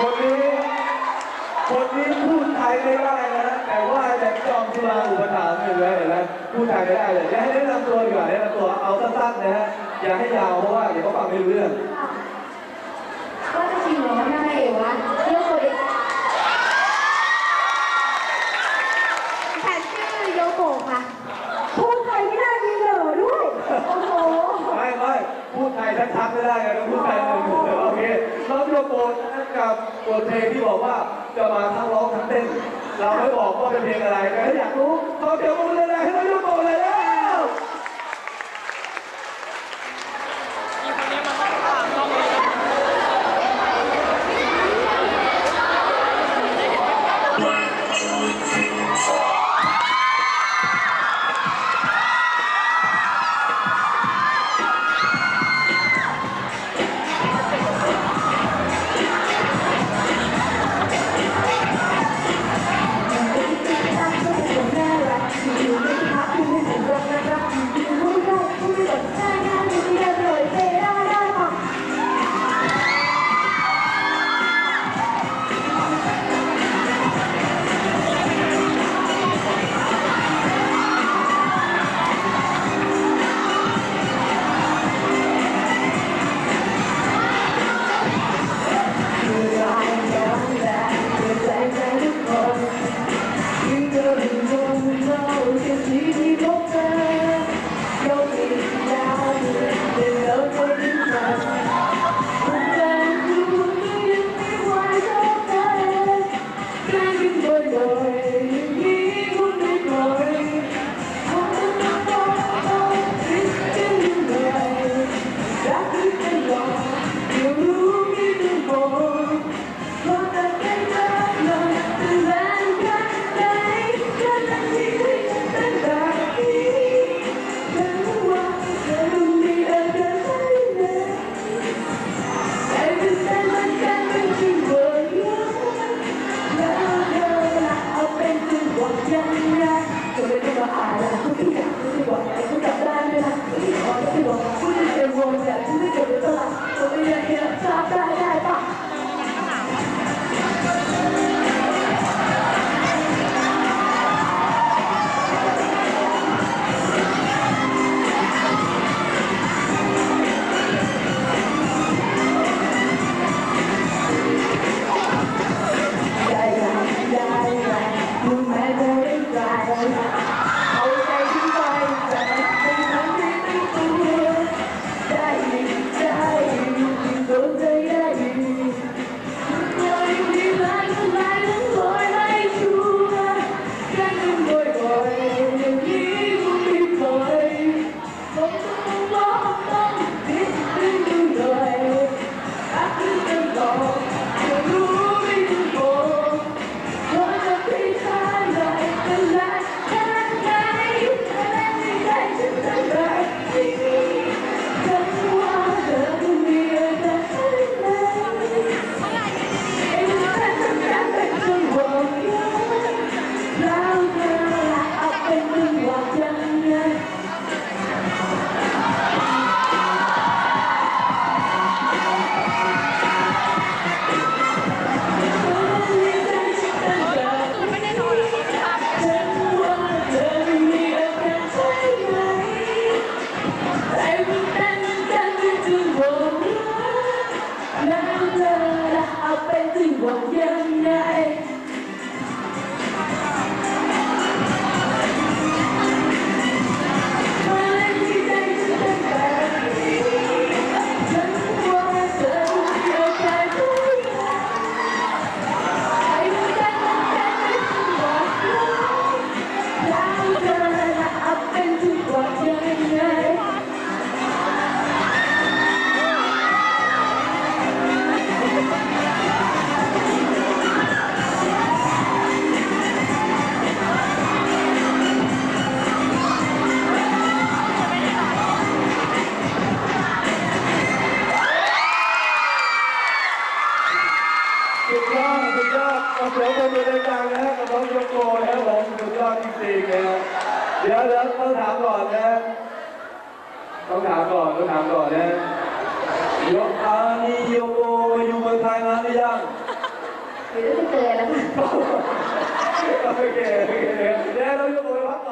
คนนี้คนนี้พูดไทยไม่ได้นะแต่ว่าแจ็จอมจุฬาอุปถัมภ์อยู่ไลยเห็นไหมพูดไทยไม่ได้เลยอยาให้แนะนำตัวดีกว่าแนะนำตัวเอาสั้นๆนะฮะอย่าให้ยาวเพราะว่าเดี๋ยวเขาฟังไม่รู้เรื่องก็จะชิงหรอว่าไม่เอวะเรื่องคนโยโกะค่ะพูดไทยไม่ได้มีเหลอด้วยโอ้โหไม่ไม่พูดไทยชัดๆไม่ได้ไงต้องพูด บบทเพลงที่บอกว่าจะมาทั้งร้องทั้งเต้น เราไม่บอกว่าเป็นเพลงอะไรแต่ถ้าอยากรู้ขอเสียงปรบมือเลยให้น้องโยโกะเลยแล้ always ยังไามก่อนนะต้องถามก่อนต้องถามก่อนนะโยอานี่โยโกมาอยู่เมืองไทยนานหรือยังเดี๋ยวจะเจอแล้วค่ะโอเคโอเคเดี๋ยวเราจะบอก